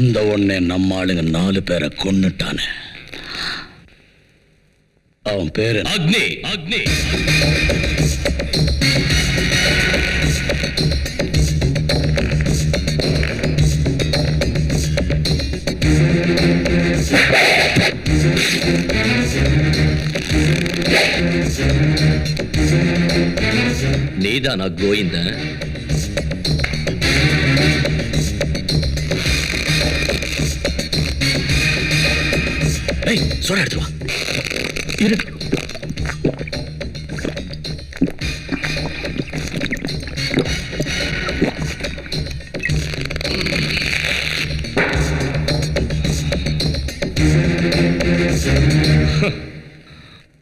அந்த உடனே நம்ம ஆளுங்க நாலு பேரை கொன்னுட்டானே. அவன் பேரு அக்னி அக்னி. நீதான் கோவிந்தன்? சோடா எடுத்து வா. இரு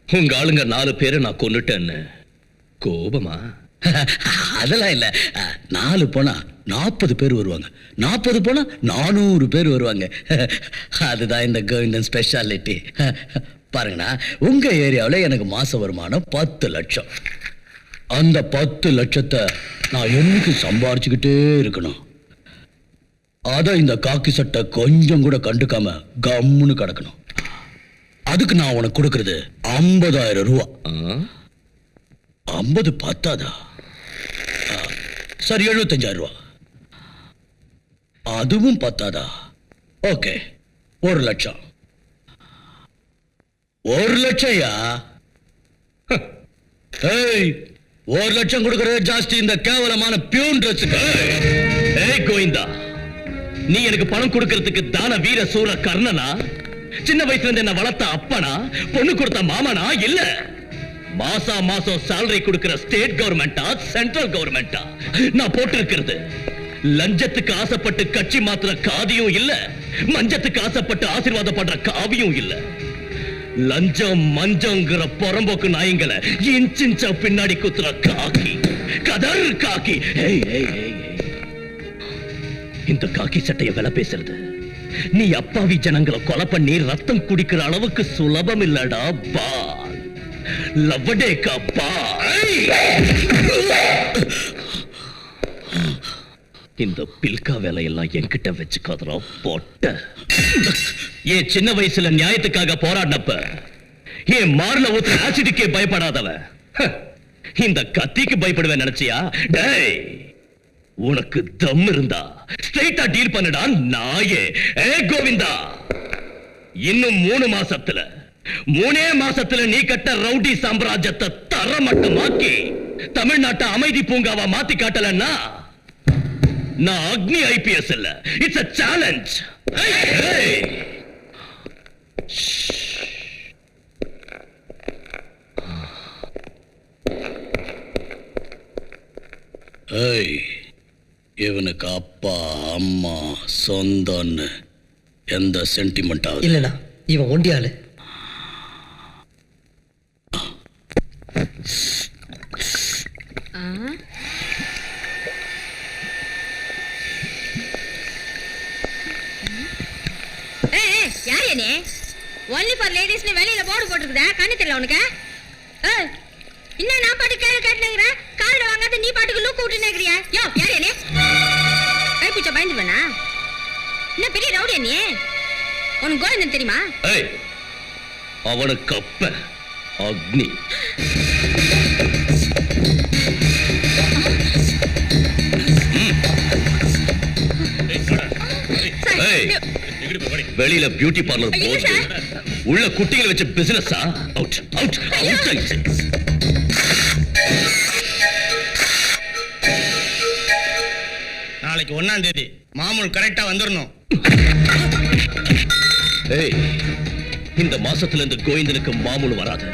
உங்க ஆளுங்க நாலு பேரை நான் கொன்னுட்டேன்னு. கோபமா? அதெல்லாம் இல்ல. அஹ், நாலு போனா நாற்பது பேர் வருவாங்க. நாற்பது போனா நானூறு பேர் வருவாங்க. அதுதான் இந்த கோவிந்தன் ஸ்பெஷாலிட்டி பாருங்கண்ணா உங்க ஏரியாவில் எனக்கு மாச வருமானம் பத்து லட்சம். அந்த பத்து லட்சத்தை நான் என்னைக்கு சம்பாரிச்சுக்கிட்டே இருக்கணும்? அத இந்த காக்கி சட்டை கொஞ்சம் கூட கண்டுக்காம கம்முன்னு கிடக்கணும். அதுக்கு நான் உனக்கு கொடுக்கறது ஐம்பதாயிரம் ரூபா? ஐம்பது பத்தாதா? சரி எழுபத்தஞ்சாயிரம் ரூபா. அதுவும் பத்தாதா? ஓகே ஒரு லட்சம். ஒரு லட்சம்யா? ஒரு லட்சம் கொடுக்கறது ஜாஸ்தி இந்த கேவலமான பியூன் ட்ரெஸ் ஏய் கோவிந்தா. நீ எனக்கு பணம் கொடுக்கறதுக்கு தான வீர சூர கர்ணனா? சின்ன வயசுல இருந்து என்ன வளர்த்த அப்பனா? பொண்ணு கொடுத்த மாமனா? இல்ல. மாசா மாசம் சேலரி கொடுக்கிற ஸ்டேட் கவர்மெண்டா சென்ட்ரல் கவர்மெண்டா நான் போட்டிருக்கிறது. லஞ்சத்துக்கு ஆசைப்பட்டு கட்சி மாத்துற காதியும் இல்ல மஞ்சத்துக்கு ஆசைப்பட்டு ஆசீர்வாதப்படுற காவியும் இல்ல. லஞ்சம் மஞ்சங்கிற புறம்போக்கு நாயங்களை இன்ச்சிஞ்சா பின்னாடி குத்துற காக்கி. கதர் காக்கி. இந்த காக்கி சட்டைய வில பேசுறது. நீ அப்பாவி ஜனங்களை கொலை பண்ணி ரத்தம் குடிக்கிற அளவுக்கு சுலபம் இல்லடா பா கா பா இந்த பில்கா வேலையெல்லாம் என்கிட்ட வச்சுக்காதரா போட்ட. ஏன் சின்ன வயசுல நியாயத்துக்காக போராடினப்ப என் மார்ல ஊத்துற ஆசிடுக்கே பயப்படாதவ. இந்த கத்திக்கு பயப்படுவேன் நினைச்சியா? டேய் உனக்கு தம் இருந்தா ஸ்ட்ரைட்டா டீல் பண்ணுடா நாயே. ஏ கோவிந்தா இன்னும் மூணு மாசத்துல மூணே மாசத்துல நீ கட்ட ரவுடி சாம்ராஜ்யத்தை தரமட்டமாக்கி தமிழ்நாட்டை அமைதி பூங்காவா மாத்தி காட்டலன்னா நான் அக்னி ஐபிஎஸ் இல்ல. இட்ஸ் a சேலஞ்ச் ஏய் இவனுக்கு அப்பா அம்மா சொந்தம்னு எந்த சென்டிமெண்ட் ஆகுது? இல்லண்ணா இவன் ஒண்டியாளு ஏய், ஏய், யார் நீ ஒன்லி ஃபார் லேடிஸ்னு வெளியில போர்டு போட்டுருக்குதா கண்ணு தெரியல உனக்கு? என்ன நான் பாட்டு கேள்வி கேட்டுனுங்கிறேன் காலில் வாங்காத நீ பாட்டுக்கு லூக்கு விட்டுனுங்கிறியா? யோ யார் நீ கைப்பிச்ச பயந்துருவேனா என்ன பெரிய ரவுடியா நீ? உனக்கு கோவிந்தன் தெரியுமா? ஏய் அவனுக்கு அப்ப அக்னி. வெளியில பியூட்டி பார்லர் போட்டு. உள்ள குட்டிகளை வச்ச பிசினஸா அவுட் நாளைக்கு ஒன்னாம் தேதி. மாமூல் கரெக்டா வந்துடணும் ஏய் இந்த மாசத்துல இருந்து கோவிந்தனுக்கு மாமூல் வராது.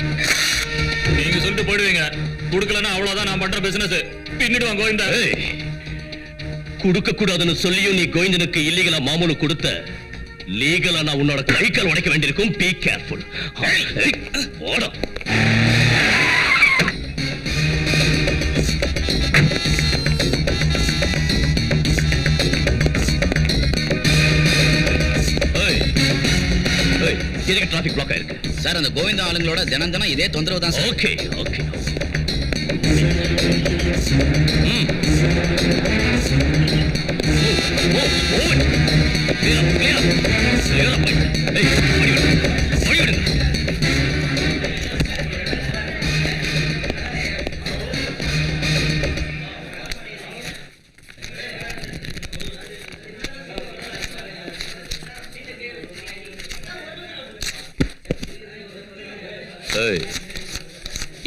நீங்க சொல்லிட்டு போயிடுவீங்க. கொடுக்கலன்னா அவ்வளவுதான் நான் பண்ற பிசினஸ் பின்னிடுவான் கோவிந்தா கொடுக்க கூடாதுன்னு சொல்லியும் நீ கோவிந்தனுக்கு இல்லீகலா மாமூல் கொடுத்த. லீகலா நான் உன்னோட கை கால் உடைக்க வேண்டியிருக்கும். பி கேர்ஃபுல் ஓட ஏய் ஏய் எதுக்கு டிராஃபிக் பிளாக் ஆயிருக்கு. சார் அந்த கோவிந்தா ஆளுங்களோட தினம் தினம் இதே தொந்தரவு தான் sir. Okay okay clear up, clear up.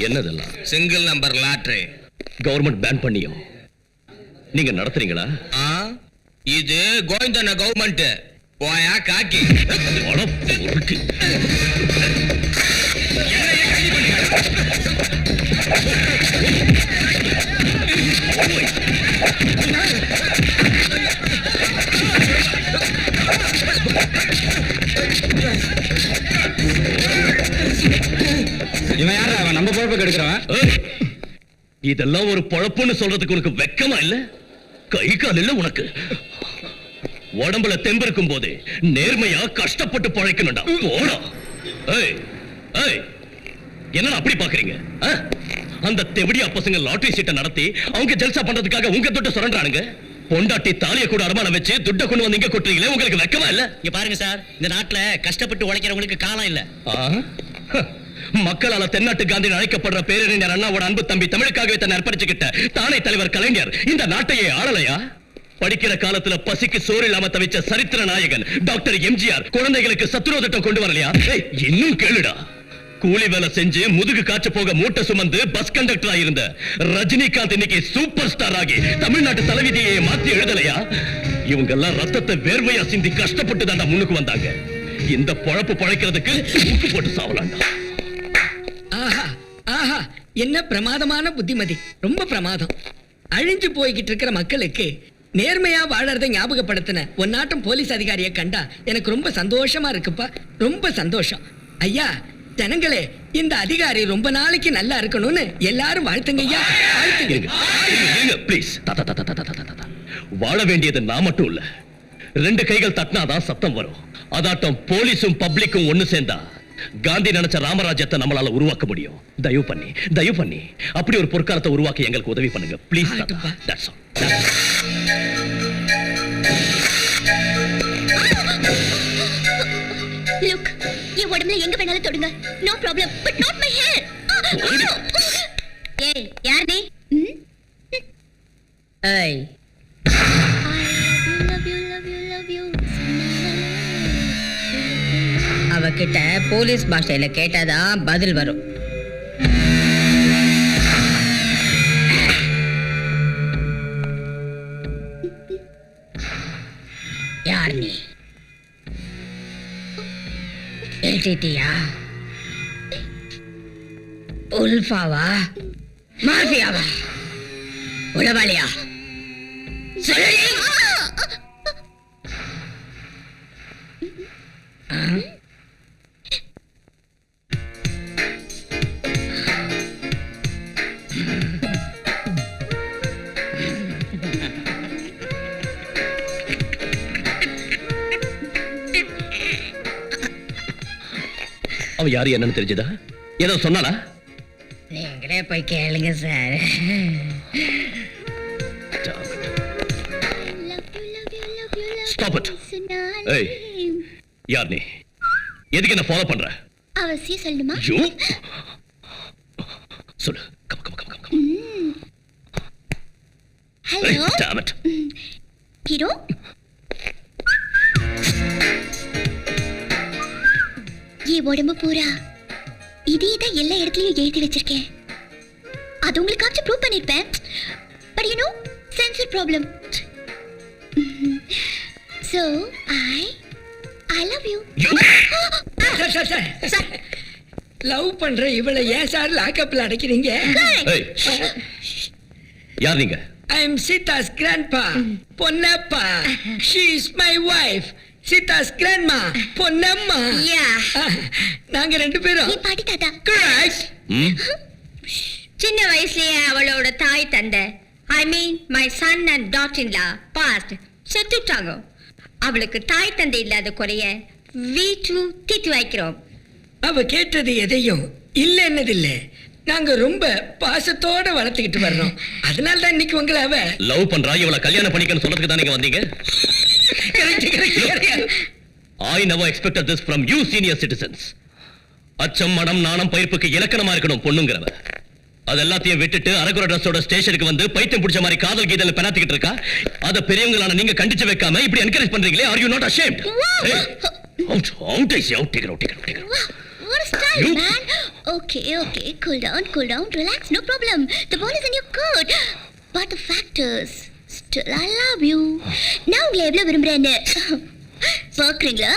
என்னதெல்லாம்? Single number lottery government ban பண்ணியும் நீங்க நடத்துறீங்களா? இது கோவிந்தன கவர்மெண்ட் போயா காக்கி. இவன் யாரா அவன் நம்ம பொழப்பு கெடுக்கிறவன் இதெல்லாம் ஒரு பொழப்புன்னு சொல்றதுக்கு உனக்கு வெக்கமா இல்ல? கை கால் இல்ல உனக்கு? உடம்புல தெம்பு இருக்கும் போது நேர்மையா கஷ்டப்பட்டு பழைக்கணும்டா. போடா. ஏய் ஏய் என்னடா அப்படி பாக்குறீங்க? அந்த தெவடியா பசங்க லாட்டரி சீட்டை நடத்தி அவங்க ஜல்சா பண்றதுக்காக உங்க தொட்டு சுரண்டானுங்க பொண்டாட்டி தாலிய கூட அடமானம் வச்சு துட்ட கொண்டு வந்து இங்க கொட்டுறீங்களே உங்களுக்கு வெக்கமா இல்ல? இங்க பாருங்க சார் இந்த நாட்டுல கஷ்டப்பட்டு உழைக்கிறவங்களுக்கு காலம் இல்ல. மக்களால தென்னாட்டு காந்தி அழைக்கப்படுற பேரறிஞர் அண்ணாவோட அன்பு தம்பி தமிழுக்காகவே தன்னை அர்ப்பணிச்சுக்கிட்ட தானே தலைவர் கலைஞர் இந்த நாட்டையே ஆளலையா? படிக்கிற காலத்துல பசிக்கு சோறு இல்லாம தவிச்ச சரித்திர நாயகன் டாக்டர் எம்ஜிஆர். குழந்தைகளுக்கு சத்துணவு திட்டம் கொண்டு வரலையா? இன்னும் கேளுடா. கூலி வேலை செஞ்சு முதுகு காய்ச்ச போக மூட்டை சுமந்து பஸ் கண்டக்டரா இருந்த ரஜினிகாந்த் இன்னைக்கு சூப்பர் ஸ்டார் ஆகி தமிழ்நாட்டு தலைவிதியை மாத்தி எழுதலையா? இவங்க எல்லாம் ரத்தத்தை வேர்வையா சிந்தி கஷ்டப்பட்டு தாண்டா முன்னுக்கு வந்தாங்க. இந்த பொழப்பு பழைக்கிறதுக்கு முக்கு போட்டு சாவலாண்டா. ஆஹா ஆஹா என்ன பிரமாதமான புத்திமதி. ரொம்ப பிரமாதம். அழிஞ்சு போய்கிட்டு இருக்கிற மக்களுக்கு நேர்மையா வாழறதை ஞாபகப்படுத்தின ஒன்னாட்டம் போலீஸ் அதிகாரியை கண்டா எனக்கு ரொம்ப சந்தோஷமா இருக்குப்பா. ரொம்ப சந்தோஷம். ஐயா ஜனங்களே இந்த அதிகாரி ரொம்ப நாளைக்கு நல்லா இருக்கணும்னு எல்லாரும் வாழ்த்துங்க ஐயா. வாழ்த்துங்க. ப்ளீஸ் வாழ வேண்டியது நான் மட்டும் இல்ல. ரெண்டு கைகள் தட்டினாதான் சத்தம் வரும். அதாட்டம் போலீஸும் பப்ளிக்கும் ஒன்னு சேர்ந்தா காந்தி நினைச்ச ராமராஜ்யத்தை நம்மளால உருவாக்க முடியும். தயவு பண்ணி தயவு பண்ணி. அப்படி ஒரு பொற்காலத்தை உருவாக்க எங்களுக்கு உதவி பண்ணுங்க. ப்ளீஸ் ஆகட்டும்ப்பா. தட்ஸ் ஆல் லுக் என் உடம்புல எங்க வேணாலும் தொடுங்க. No problem but not my hair ஏய் யார் நீ? ஏய் கிட்ட போலீஸ் பாஷையில கேட்டாதான் பதில் வரும். யார் நீ? எல்டிடியா? உல்ஃபாவா? மாஃபியாவா? உளவாளியா? சொல்லு அவன் யாரு என்னன்னு தெரிஞ்சதா? ஏதோ சொன்னானா நீங்களே போய் கேளுங்க சார். Stop it. ஏய். யார் நீ? எதுக்கு என்ன ஃபாலோ பண்ற? அவசியம் சொல்லணுமா? ஐயோ. சொல்லு. Come come come come come hello. it. Hero? என் உடம்பு பூரா. இதே தான் எல்லா இடத்துலயும் எழுதி வச்சிருக்கேன். அது உங்களுக்கு காமிச்சு prove பண்ணிருப்பேன் but you know censor problem so I I love you sir sir sir love பண்ற இவளை ஏன் சார் லாக்அப்ல அடைக்கிறீங்க? ஏய் யார் நீங்க? I am Seetha's grandpa Ponnappa she is my wife Seetha's grandma Ponnamma Yeah. நாங்க ரெண்டு பேரும். நீ பாட்டி தாத்தா. ம். சின்ன வயசுலயே அவளோட தாய் தந்தை I mean my son and daughter in law passed செத்துட்டாங்க. அவளுக்கு தாய் தந்தை இல்லாத குறைய வீட்டு தீத்து வைக்கிறோம் அவ கேட்டது எதையும் இல்ல என்னதில்ல நாங்க ரொம்ப பாசத்தோட வளர்த்துக்கிட்டு வர்றோம். அதனால தான் இன்னைக்கு உங்களை அவ லவ் பண்றா? இவள கல்யாணம் பண்ணிக்கன்னு சொல்றதுக்கு தான் நீங்க வந்தீங்க? ஐ never expected this from you senior citizens அச்சம் மனம் நாணம் பயிர்ப்புக்கு இலக்கணமா இருக்கணும் பொண்ணுங்கிறவ அது எல்லாத்தையும் விட்டுட்டு அரகுர ட்ரெஸ்ஸோட ஸ்டேஷனுக்கு வந்து பைத்தியம் பிடிச்ச மாதிரி காதல் கீதல பெணாத்திக்கிட்டு இருக்கா அத பெரியவங்களான நீங்க கண்டிச்சு வைக்காம இப்படி encourage பண்றீங்களே are you not it out take it out take it out. Wow, what a style, You- man. Okay, okay, cool down, cool down, relax, no problem. The ball is in your court. But the fact is, I love you. நான் உங்களை எவ்வளவு விரும்புறேன்னு பாக்குறீங்களா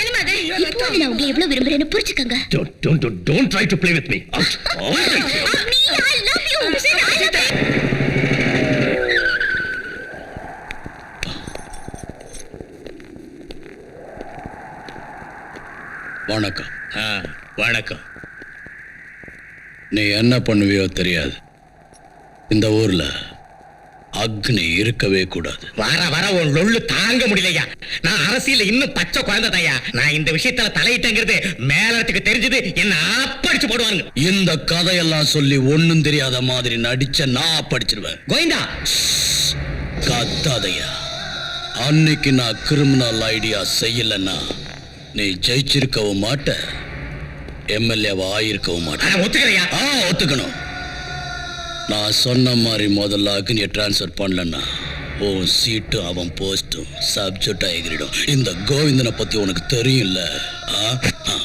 என்னமா அது இப்போ வந்து நான் உங்களை எவ்வளவு விரும்புறேன்னு புரிச்சுக்கோங்க Don't don't don't don't try to play with me out out I say out. Me, I love you. I love you. வணக்கம் ஆ, வணக்கம் நீ என்ன பண்ணுவியோ தெரியாது இந்த ஊர்ல அக்னி இருக்கவே கூடாது. வர வர உன் லொள்ளு தாங்க முடியலையா? நான் அரசியல்ல இன்னும் பச்சை குழந்தை தாயா? நான் இந்த விஷயத்துல தலையிட்டங்கிறது மேலத்துக்கு தெரிஞ்சது என்ன ஆப்படிச்சு போடுவாங்க இந்த கதையெல்லாம் சொல்லி ஒண்ணும் தெரியாத மாதிரி நடிச்ச நான் படிச்சிருவேன். கோவிந்தா! கத்தாதையா அன்னைக்கு நான் கிரிமினல் ஐடியா செய்யலன்னா நீ ஜெயிச்சிருக்கவும் மாட்ட எம்எல்ஏவா ஆயிருக்கவும் மாட்ட. ஆனா ஒத்துக்கிறையா ஆ ஒத்துக்கணும். நான் சொன்ன மாதிரி முதல்ல அக்னியை ட்ரான்ஸ்ஃபர் பண்ணலன்னா உன் சீட்டும் அவன் போஸ்ட்டும் சப்ஜெக்ட் ஆகிடும் இந்த கோவிந்தனை பற்றி உனக்கு தெரியும்ல ஆ? ஆ.